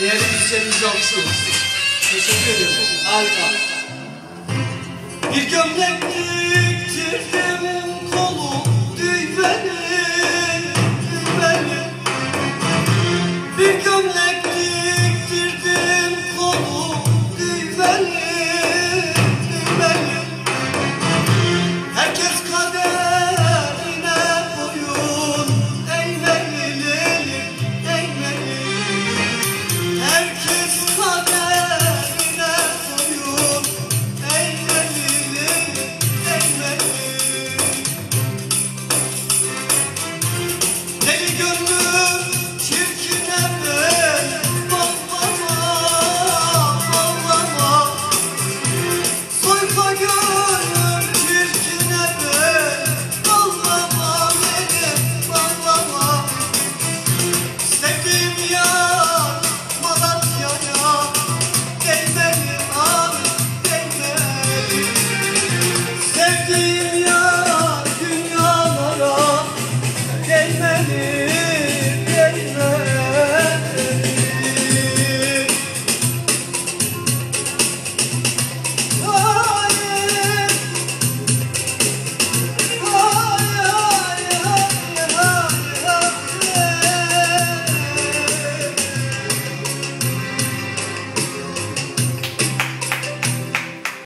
Değerli ilçemiz yoksunuz. Teşekkür ederim. Harika. Bir gömlek Everything